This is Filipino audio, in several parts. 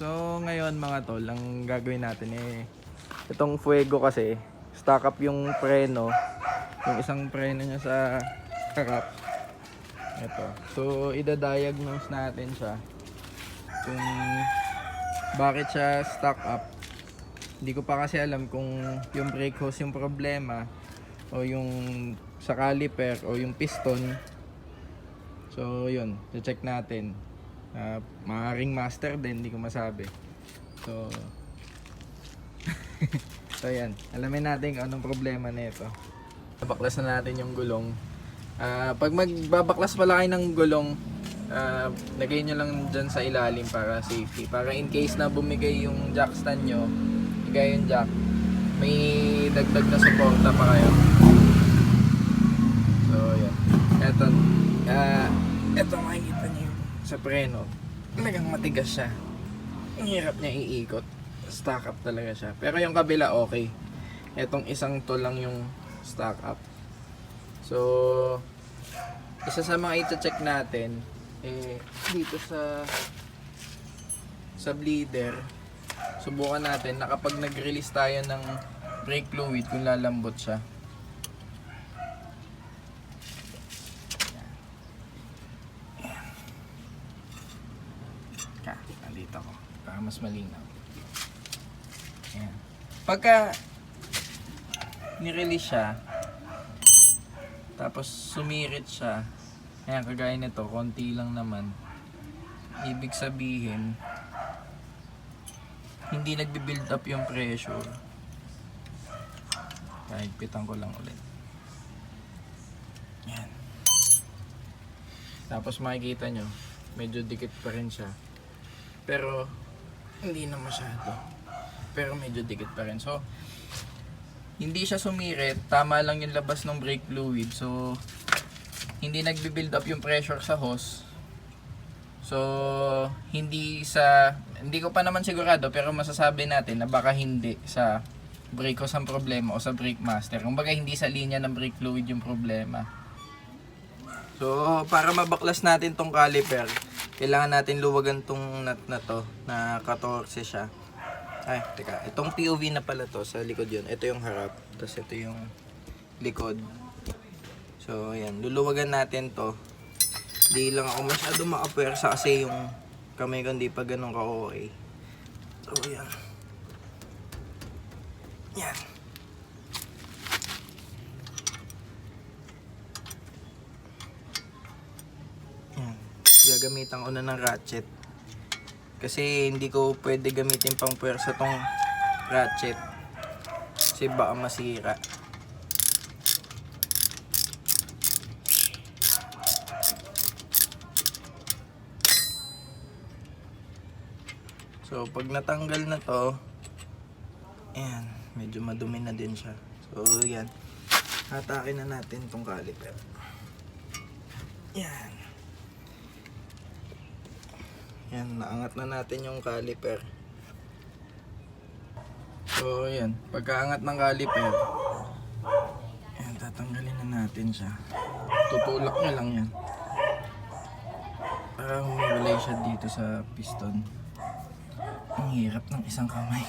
So ngayon mga tol, ang gagawin natin eh itong fuego kasi stock up yung preno, yung isang preno niya sa harap. Ito. So ida-diagnose natin siya kung bakit siya stock up. Hindi ko pa kasi alam kung yung brake hose yung problema o yung sa caliper o yung piston. So yun, check natin. Ah, maaaring master din, hindi ko masabi. So, so yan. Alamin natin kung anong problema nito. Babaklas na natin yung gulong. Ah, pag magbabaklas pala kayo ng gulong, ah, lagay nyo lang dyan sa ilalim para safety. Para in case na bumigay yung jack stand nyo, bigay yung jack, may dagdag na suporta pa kayo. So, yan. Eto, ah, eto makikita sa preno. Talagang matigas siya. Ang hirap niya iikot. Stack up talaga siya. Pero yung kabila okay. Etong isang to lang yung stack up. So, isa sa mga ita-check natin, eh, dito sa sa bleeder, subukan natin na kapag nag-release tayo ng brake fluid kung lalambot siya. Ka, nandito ako. Para mas malinaw. Ayan. Pagka nirelease siya, tapos sumirit siya, ayan, kagaya nito, konti lang naman. Ibig sabihin, hindi nagbi-build up yung pressure. Kahigpitan ko lang ulit. Yan. Tapos makikita nyo, medyo dikit pa rin siya. Pero, hindi na masyado. Pero medyo dikit pa rin. So, hindi siya sumirit. Tama lang yung labas ng brake fluid. So, hindi nagbi-build up yung pressure sa hose. So, hindi sa... Hindi ko pa naman sigurado, pero masasabi natin na baka hindi sa brake hose ang problema o sa brake master. Kumbaga, hindi sa linya ng brake fluid yung problema. So, para mabaklas natin tong caliper, kailangan natin luwagan tong nut na to, na 14 siya. Ay, teka, itong POV na pala to, sa likod yun. Ito yung harap, tapos ito yung likod. So, ayan, luluwagan natin to. Di lang ako masyado makapersa kasi yung kamay ko hindi pa ganun ka-okay. So, ayan. Yan. Yan. Gagamitan ko na ng ratchet. Kasi hindi ko pwede gamitin pang pwersa tong ratchet. Kasi baka masira. So, pag natanggal na to, ayan, medyo madumi na din siya. So, yan. Hatakin na natin tong caliper. Yan. Yan, naangat na natin yung caliper. So, yan. Pagkaangat ng caliper, yan, tatanggalin na natin siya. Tutulak nyo lang yan. Para humiwalay siya dito sa piston. Ang hirap ng isang kamay.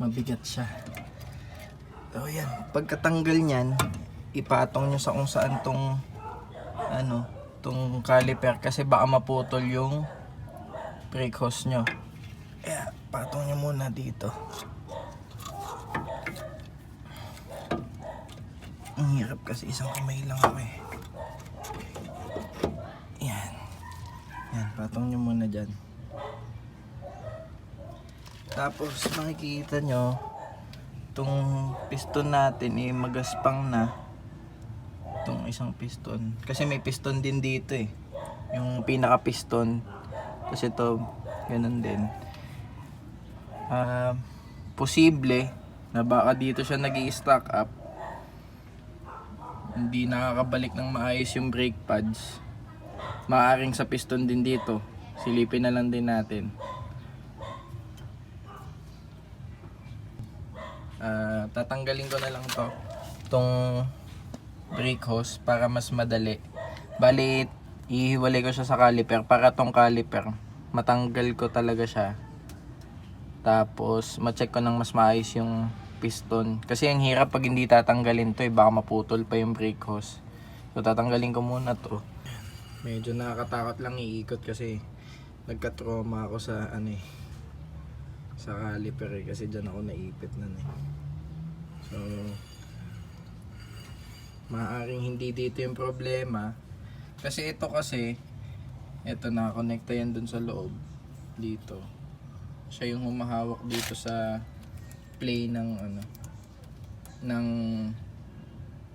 Mabigat siya. So, yan. Pagkatanggal niyan, ipatong nyo sa kung saan tong ano, tong caliper kasi baka maputol yung brake hose nyo. Kaya, patong nyo muna dito. Ang hirap kasi isang kamay lang ako eh. Yan. Yan, patong nyo muna dyan. Tapos makikita nyo, itong piston natin eh magaspang na. Itong isang piston. Kasi may piston din dito eh. Yung pinaka piston. Tapos ito, ganun din. Ah, posible na baka dito siya nag stack up. Hindi nakakabalik ng maayos yung brake pads. Maaring sa piston din dito. Silipin na lang din natin. Ah, tatanggalin ko na lang to tong brake hose para mas madali bali ihiwalay ko siya sa caliper para tong caliper matanggal ko talaga siya Tapos, ma-check ko ng mas maayos yung piston. Kasi ang hirap pag hindi tatanggalin to eh. Baka maputol pa yung brake hose. So, tatanggalin ko muna to. Medyo nakakatakot lang iikot kasi nagka-trauma ako sa ano eh. Sa caliper eh. Kasi dyan ako naipit nun eh. So, maaaring hindi dito yung problema. Kasi ito kasi, ito nakakonekta yan dun sa loob. Dito. Siya yung humahawak dito sa play ng ano ng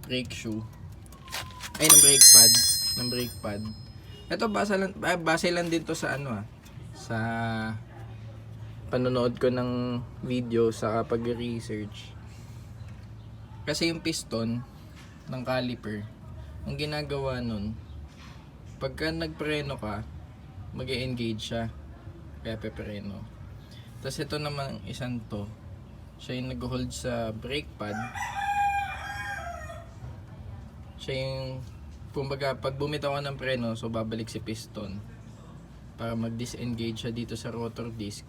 brake shoe ay ng brake pad ng brake pad ito base lang ah, base lang din to sa ano ah sa panonood ko ng video sa pag research kasi yung piston ng caliper ang ginagawa nun pagka nagpreno ka mag engage siya. Kaya pepreno. Tapos ito naman isang to. Siya yung nag-hold sa brake pad. Siya yung, kumbaga, pag bumitaw ng preno, so babalik si piston para mag-disengage siya dito sa rotor disc.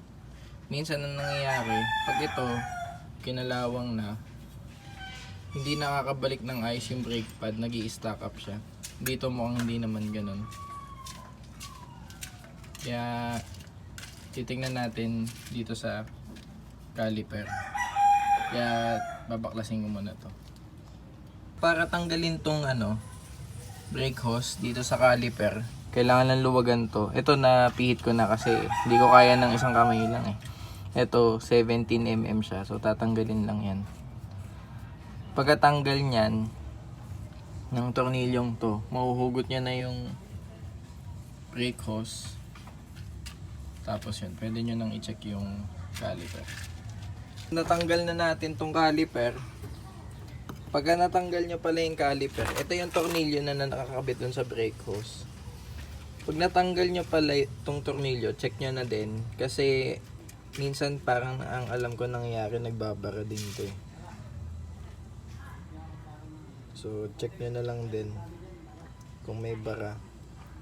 Minsan ang nangyayari, pag ito, kinalawang na, hindi nakakabalik ng ayos yung brake pad, nag stack up siya. Dito mukhang hindi naman ganun. Kaya, titingnan natin dito sa caliper. Kaya babaklasin ko muna to. Para tanggalin tong ano, brake hose dito sa caliper, kailangan lang luwagan to. Ito na pihit ko na kasi hindi ko kaya ng isang kamay lang eh. Ito 17mm siya, so tatanggalin lang yan. Pagkatanggal niyan ng tornilyong to, mahuhugot niya na yung brake hose. Tapos yun, pwede nyo nang i-check yung caliper natanggal na natin tong caliper, pagka natanggal nyo pala yung caliper, ito yung tornilyo na nakakabit dun sa brake hose. Pag natanggal nyo pala itong tornilyo, check nyo na din. Kasi minsan parang ang alam ko nangyayari, nagbabara din to eh. So check nyo na lang din kung may bara.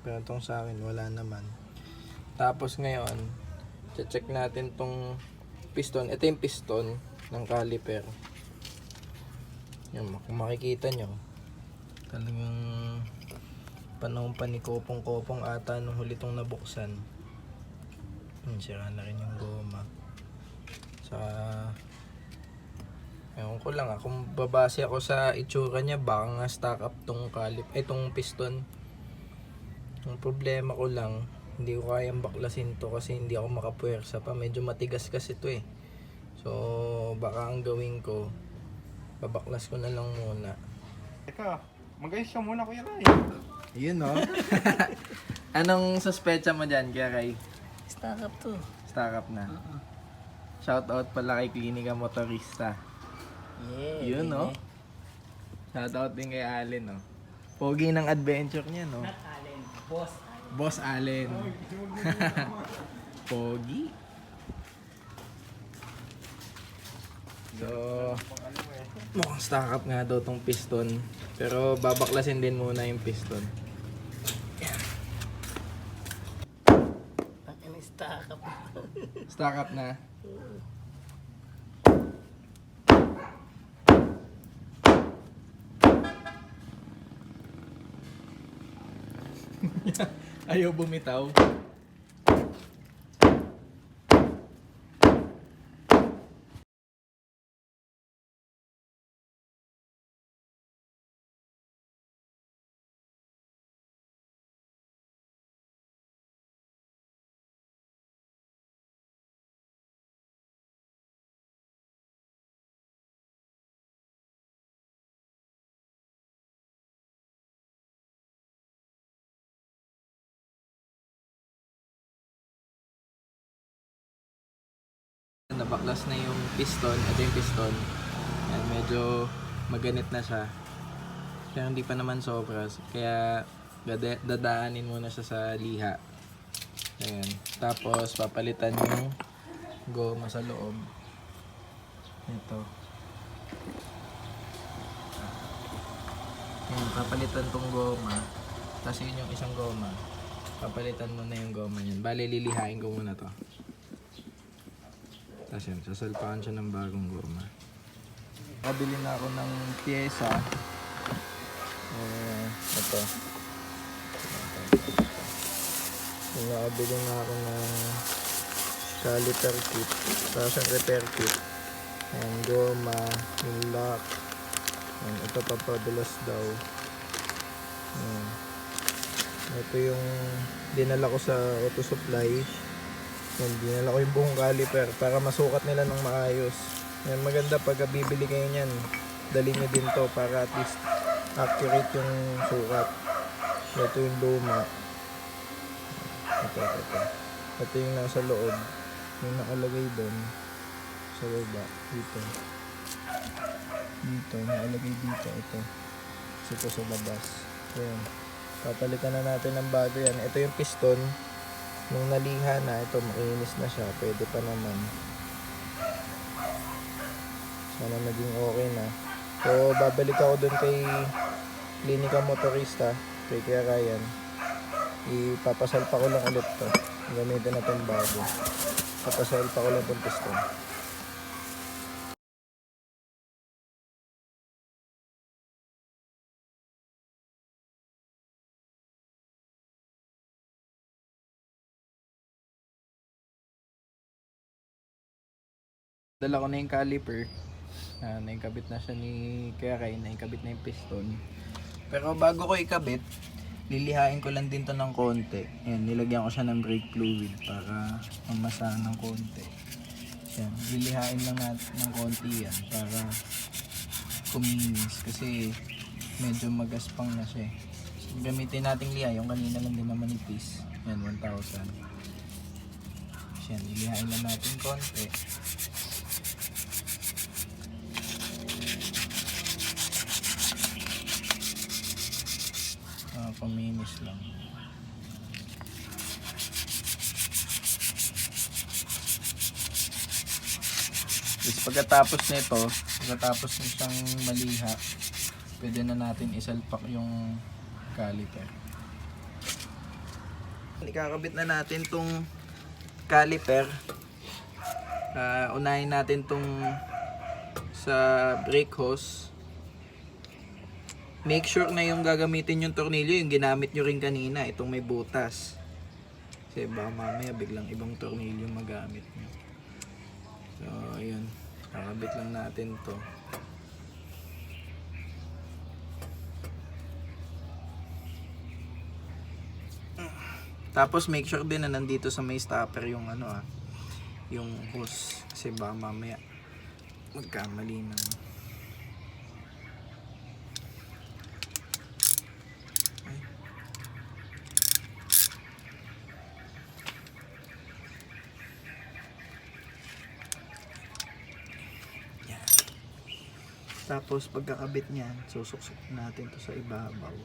Pero itong sa akin, wala naman. Tapos ngayon, check natin tong piston. Ito yung piston ng caliper. Yan, kung makikita nyo, talagang panahon pa ni Kopong-Kopong ata nung huli tong nabuksan. Hmm, sira na rin yung goma. Sa Ewan ko lang ah, kung babase ako sa itsura niya, baka nga stock up tong calip, eh, tong piston. Ang problema ko lang, hindi ko kayang baklasin to kasi hindi ako makapuwersa pa. Medyo matigas kasi to eh. So, baka ang gawin ko, babaklas ko na lang muna. Teka, mag-ayos siya muna Kuya Ray. Yun no? Anong suspecha mo dyan, Kuya Ray? Stock up to. Stock up na. Oo. Shout out pala kay Klinika Motorista. Yeah. Yun no? Shout out din kay Allen no? Pogi ng adventure niya no? Not Allen. Boss Allen. Boss Allen. Pogi. So, mukhang stock up nga daw tong piston. Pero babaklasin din muna yung piston. Stock up. Stock up na. Ayaw bumitaw. Nabaklas na yung piston. Ito yung piston. Yan, medyo maganit na siya. Pero hindi pa naman sobra. Kaya dada- dadaanin muna siya sa liha. Ayan. Tapos papalitan yung goma sa loob. Ito. Ayan, papalitan tong goma. Tapos yun yung isang goma. Papalitan mo na yung goma yun. Bale, lilihain ko muna to. Tapos yun, sasalpakan siya ng bagong goma. Kabili na ako ng pyesa. Eh, ito. Nakabili na ako ng caliper kit. Tapos yung repair kit. Ayan, goma, yung lock. Ayan, ito papadulas daw. Ayan. Ito yung dinala ko sa auto supply. Yan, dinala ko yung buong caliper para masukat nila ng maayos. Yan, maganda pag bibili kayo niyan. Dali nyo din to para at least accurate yung sukat. Ito yung luma. Ito, ito, ito. Yung nasa loob. Yung nakalagay doon. Sa baba. Dito. Dito. Nakalagay dito. Ito. So, ito sa labas. Ayan. Papalitan na natin ng bago yan. Ito yung piston. Nung naliha na, ito makinis na siya. Pwede pa naman. Sana naging okay na. So, babalik ako dun kay Klinika Motorista. Kay Kuya Ryan. Ipapasalpa ko lang ulit to. Gamitin na itong bago. Papasalpa ko lang itong piston. Dala ko na yung caliper. Ah, naikabit na siya ni Kuya Ray, naikabit na yung piston. Pero bago ko ikabit, lilihain ko lang din to ng konti. Ayan, nilagyan ko siya ng brake fluid para mamasa ng konti. Ayan, lilihain lang natin ng konti yan para kuminis kasi medyo magaspang na siya eh. So, gamitin nating liha, yung kanina lang din naman ipis. Yan, 1,000. Yan, lilihain lang natin konti. Ah, paminis lang. Tapos pagkatapos nito, pagkatapos nito siyang maliha, pwede na natin isalpak yung caliper. Ikakabit na natin tong caliper. Ah, unahin natin tong sa brake hose make sure na yung gagamitin yung tornilyo yung ginamit nyo rin kanina itong may butas. Kasi baka mamaya biglang ibang tornilyo magamit nyo. So ayun. Kakabit lang natin to. Tapos make sure din na nandito sa may stopper yung ano ah yung hose. Kasi baka mamaya magkamali ng Tapos pagkakabit niyan, susuksok natin to sa ibabaw.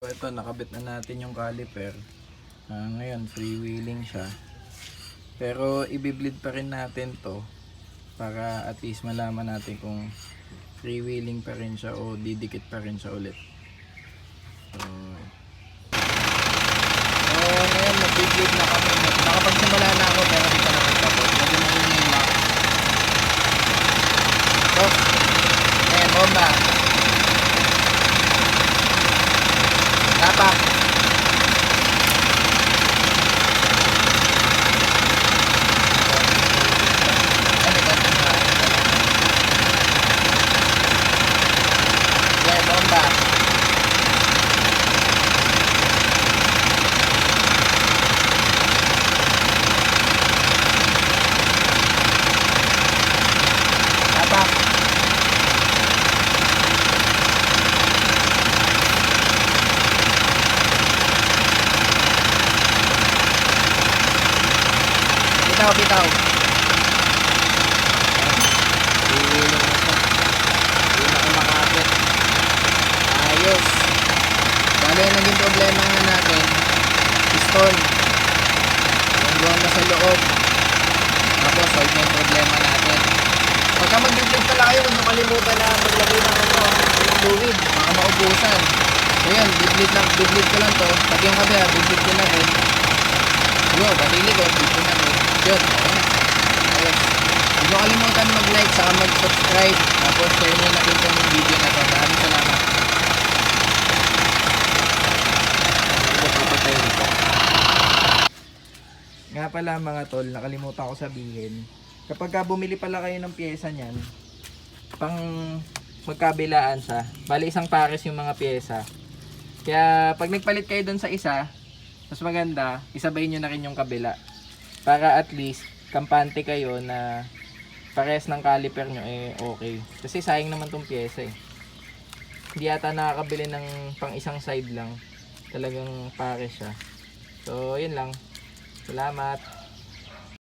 So ito, nakabit na natin yung caliper. Ah, ngayon, freewheeling siya. Pero ibibleed pa rin natin to para at least malaman natin kung freewheeling pa rin siya o didikit pa rin siya ulit. So, so ngayon, nag-bleed na kami. Nakapagsimula na ako pero hindi pa nakapagtapos. Medyo nangingimak. So, ngayon, bomba. Tapak. Yeah, bomba. Bitaw. Ihilong siya. Hindi na kumakapit. Ayos. Yung naging problema nga natin, piston. Buwan na sa loob. Tapos, solve na yung problema natin. Pagka mag-deflate pala kayo, huwag niyo kalimutan na maglagay ng ano, fluid. Baka maubusan. So yun, deflate lang, deflate ko lang to. Pati yung kabila, deflate ko na rin. Yo, batili ko, deflate ko rin. Yun, na. Ayos. Huwag kalimutan mag-like, saka mag-subscribe. Tapos share niyo na rin itong video na to. Maraming salamat. Ano? Nga pala mga tol, nakalimutan ko sabihin. Kapag ka bumili pala kayo ng pyesa niyan, pang magkabilaan siya. Bali isang pares yung mga pyesa. Kaya pag nagpalit kayo doon sa isa, mas maganda, isabay nyo na rin yung kabila. Para at least, kampante kayo na pares ng caliper nyo eh okay. Kasi sayang naman tong pyesa eh. Hindi ata nakakabili ng pang isang side lang. Talagang pares siya. So, yun lang. Salamat.